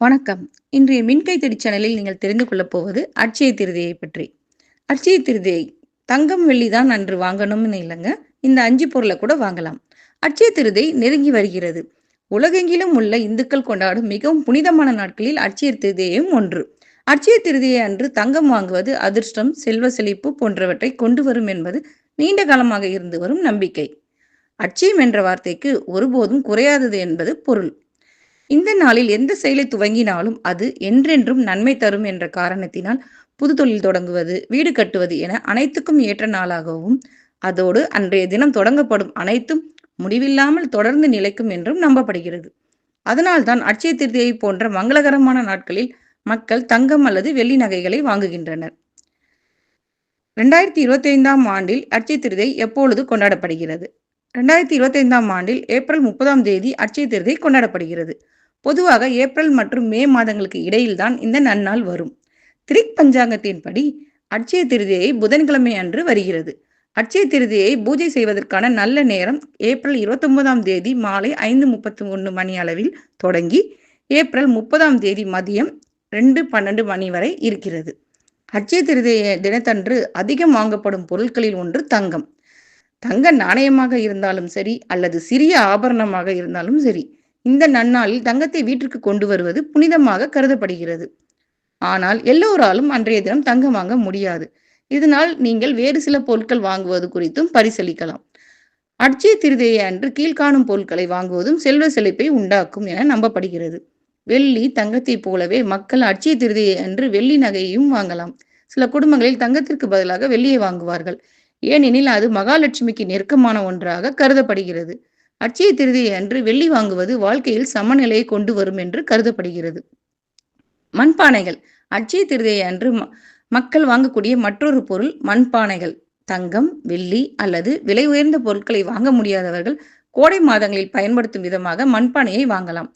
வணக்கம். இன்றைய மின்கை தேடி சேனலில் நீங்கள் தெரிந்து கொள்ளப் போவது அட்சய திருதியை பற்றி. அட்சய திருதியை தங்கம் வெள்ளி தான் அன்று வாங்கணும்னு இல்லைங்க. இந்த அஞ்சு பொருளை கூட வாங்கலாம். அட்சய திருதை நெருங்கி வருகிறது. உலகெங்கிலும் உள்ள இந்துக்கள் கொண்டாடும் மிகவும் புனிதமான நாட்களில் அட்சய திருதியையும் ஒன்று. அட்சய திருதியை அன்று தங்கம் வாங்குவது அதிர்ஷ்டம் செல்வ செழிப்பு போன்றவற்றை கொண்டு வரும் என்பது நீண்ட காலமாக இருந்து வரும் நம்பிக்கை. அட்சயம் என்ற வார்த்தைக்கு ஒருபோதும் குறையாதது என்பது பொருள். இந்த நாளில் எந்த செயலை துவங்கினாலும் அது என்றென்றும் நன்மை தரும் என்ற காரணத்தினால் புது தொழில் தொடங்குவது வீடு கட்டுவது என அனைத்துக்கும் ஏற்ற நாளாகவும் அதோடு அன்றைய தினம் தொடங்கப்படும் அனைத்தும் முடிவில்லாமல் தொடர்ந்து நிலைக்கும் என்றும் நம்பப்படுகிறது. அதனால்தான் அட்சய திருதியை போன்ற மங்களகரமான நாட்களில் மக்கள் தங்கம் அல்லது வெள்ளி நகைகளை வாங்குகின்றனர். ரெண்டாயிரத்தி இருபத்தி ஐந்தாம் ஆண்டில் அட்சய திருதை எப்பொழுது கொண்டாடப்படுகிறது? ரெண்டாயிரத்தி இருபத்தி ஐந்தாம் ஆண்டில் ஏப்ரல் முப்பதாம் தேதி அட்சய திருதை கொண்டாடப்படுகிறது. பொதுவாக ஏப்ரல் மற்றும் மே மாதங்களுக்கு இடையில்தான் இந்த நன்னாள் வரும். திரிக் பஞ்சாங்கத்தின்படி அட்சய திருதியை புதன்கிழமை அன்று வருகிறது. அட்சய திருதியை பூஜை செய்வதற்கான நல்ல நேரம் ஏப்ரல் இருபத்தொன்பதாம் தேதி மாலை ஐந்து முப்பத்தி ஒன்று மணி அளவில் தொடங்கி ஏப்ரல் முப்பதாம் தேதி மதியம் ரெண்டு பன்னெண்டு மணி வரை இருக்கிறது. அட்சய திருதிய தினத்தன்று அதிகம் வாங்கப்படும் பொருட்களில் ஒன்று தங்கம். தங்க நாணயமாக இருந்தாலும் சரி அல்லது சிறிய ஆபரணமாக இருந்தாலும் சரி இந்த நன்னாளில் தங்கத்தை வீட்டிற்கு கொண்டு வருவது புனிதமாக கருதப்படுகிறது. ஆனால் எல்லோராலும் அன்றைய தினம் தங்கம் வாங்க முடியாது. இதனால் நீங்கள் வேறு சில பொருட்கள் வாங்குவது குறித்தும் பரிசளிக்கலாம். அட்சய திருதையை அன்று கீழ்காணும் பொருட்களை வாங்குவதும் செல்வ செழிப்பை உண்டாக்கும் என நம்பப்படுகிறது. வெள்ளி தங்கத்தைப் போலவே மக்கள் அட்சய திருதையை அன்று வெள்ளி நகையையும் வாங்கலாம். சில குடும்பங்களில் தங்கத்திற்கு பதிலாக வெள்ளியை வாங்குவார்கள். ஏனெனில் அது மகாலட்சுமிக்கு நெருக்கமான ஒன்றாக கருதப்படுகிறது. அட்சய திருதியை அன்று வெள்ளி வாங்குவது வாழ்க்கையில் சமநிலையை கொண்டு வரும் என்று கருதப்படுகிறது. மண்பானைகள். அட்சய திருதியை அன்று மக்கள் வாங்கக்கூடிய மற்றொரு பொருள் மண்பானைகள். தங்கம் வெள்ளி அல்லது விலை உயர்ந்த பொருட்களை வாங்க முடியாதவர்கள் கோடை மாதங்களில் பயன்படுத்தும் விதமாக மண்பானையை வாங்கலாம்.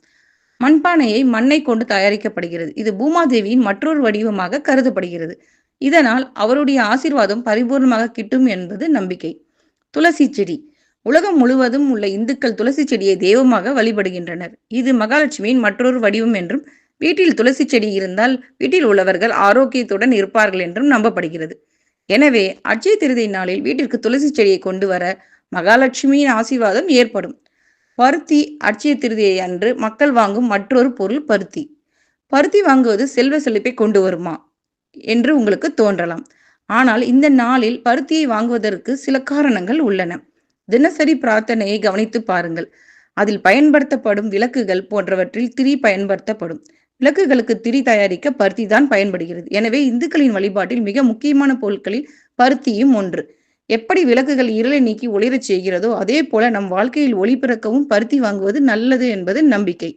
மண்பானையை மண்ணை கொண்டு தயாரிக்கப்படுகிறது. இது பூமாதேவியின் மற்றொரு வடிவமாக கருதப்படுகிறது. இதனால் அவருடைய ஆசிர்வாதம் பரிபூர்ணமாக கிட்டும் என்பது நம்பிக்கை. துளசி செடி. உலகம் முழுவதும் உள்ள இந்துக்கள் துளசி செடியை தெய்வமாக வழிபடுகின்றனர். இது மகாலட்சுமியின் மற்றொரு வடிவம் என்றும் வீட்டில் துளசி செடி இருந்தால் வீட்டில் உள்ளவர்கள் ஆரோக்கியத்துடன் இருப்பார்கள் என்றும் நம்பப்படுகிறது. எனவே அட்சய திருதை நாளில் வீட்டிற்கு துளசி செடியை கொண்டு வர மகாலட்சுமியின் ஆசீர்வாதம் ஏற்படும். பருத்தி அட்சய திருதியை அன்று மக்கள் வாங்கும் மற்றொரு பொருள் பருத்தி. பருத்தி வாங்குவது செல்வ செழிப்பை கொண்டு வருமா என்று உங்களுக்கு தோன்றலாம். ஆனால் இந்த நாளில் பருத்தியை வாங்குவதற்கு சில காரணங்கள் உள்ளன. தினசரி பிரார்த்தனையை கவனித்து பாருங்கள். அதில் பயன்படுத்தப்படும் விளக்குகள் போன்றவற்றில் திரி பயன்படுத்தப்படும். விளக்குகளுக்கு திரி தயாரிக்க பருத்தி தான் பயன்படுகிறது. எனவே இந்துக்களின் வழிபாட்டில் மிக முக்கியமான பொருட்களில் பருத்தியும் ஒன்று. எப்படி விளக்குகள் இருளை நீக்கி ஒளிரச் செய்கிறதோ அதே போல நம் வாழ்க்கையில் ஒளி பிறக்கவும் பருத்தி வாங்குவது நல்லது என்பது நம்பிக்கை.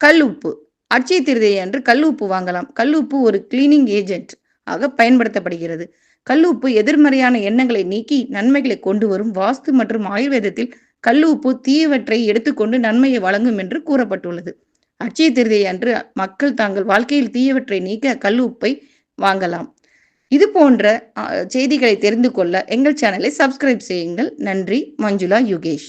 கல் உப்பு. அட்சய திருதியை அன்று கல் உப்பு வாங்கலாம். கல் உப்பு ஒரு கிளீனிங் ஏஜென்ட் ஆக பயன்படுத்தப்படுகிறது. கல் உப்பு எதிர்மறையான எண்ணங்களை நீக்கி நன்மைகளை கொண்டு வரும் வாஸ்து மற்றும் ஆயுர்வேதத்தில் கல் உப்பு தீயவற்றை எடுத்துக்கொண்டு நன்மையை வழங்கும் என்று கூறப்பட்டுள்ளது. அச்சய திருதியை அன்று மக்கள் தாங்கள் வாழ்க்கையில் தீயவற்றை நீக்க கல் உப்பை வாங்கலாம். இது போன்ற செய்திகளை தெரிந்து கொள்ள எங்கள் சேனலை சப்ஸ்கிரைப் செய்யுங்கள். நன்றி மஞ்சுளா யுகேஷ்.